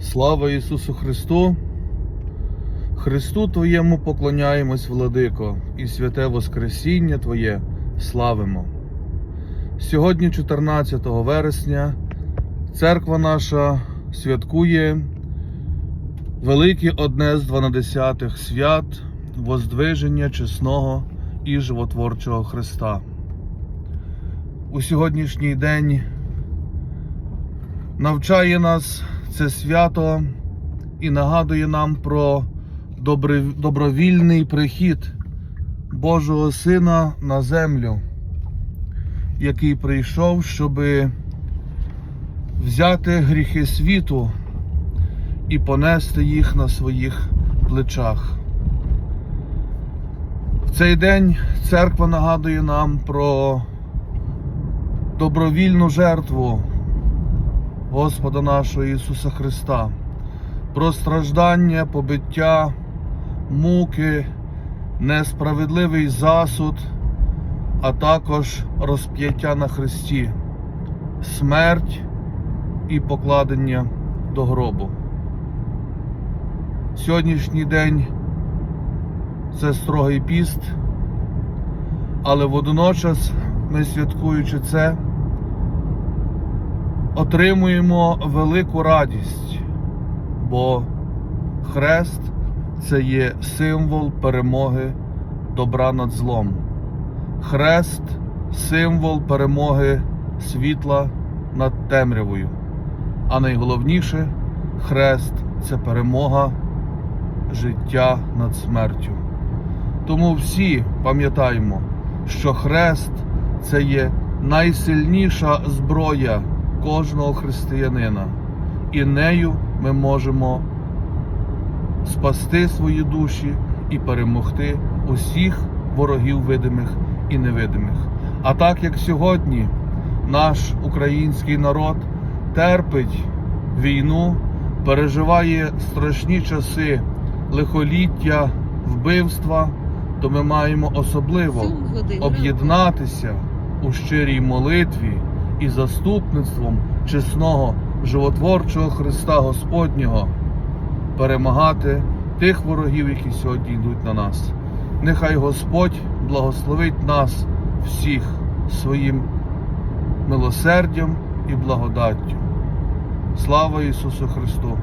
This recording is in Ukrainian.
Слава Ісусу Христу! Христу Твоєму поклоняємось, владико, і святе Воскресіння Твоє славимо. Сьогодні, 14 вересня, церква наша святкує велике одне з дванадесятих свят Воздвиження чесного і животворчого Христа. У сьогоднішній день навчає нас це свято і нагадує нам про добровільний прихід Божого Сина на землю, який прийшов, щоб взяти гріхи світу і понести їх на своїх плечах. В цей день церква нагадує нам про добровільну жертву Господа нашого Ісуса Христа, про страждання, побиття, муки, несправедливий засуд, а також розп'яття на Христі, смерть і покладення до гробу. Сьогоднішній день це строгий піст, але водночас ми святкуючи це отримуємо велику радість, бо хрест це є символ перемоги добра над злом. Хрест символ перемоги світла над темрявою. А найголовніше хрест це перемога життя над смертю. Тому всі пам'ятаємо, що хрест це є найсильніша зброя кожного християнина, і нею ми можемо спасти свої душі і перемогти усіх ворогів видимих і невидимих. А так як сьогодні наш український народ терпить війну, переживає страшні часи лихоліття, вбивства, то ми маємо особливо об'єднатися у щирій молитві і заступництвом чесного животворчого Христа Господнього перемагати тих ворогів, які сьогодні йдуть на нас. Нехай Господь благословить нас всіх своїм милосердям і благодаттю. Слава Ісусу Христу!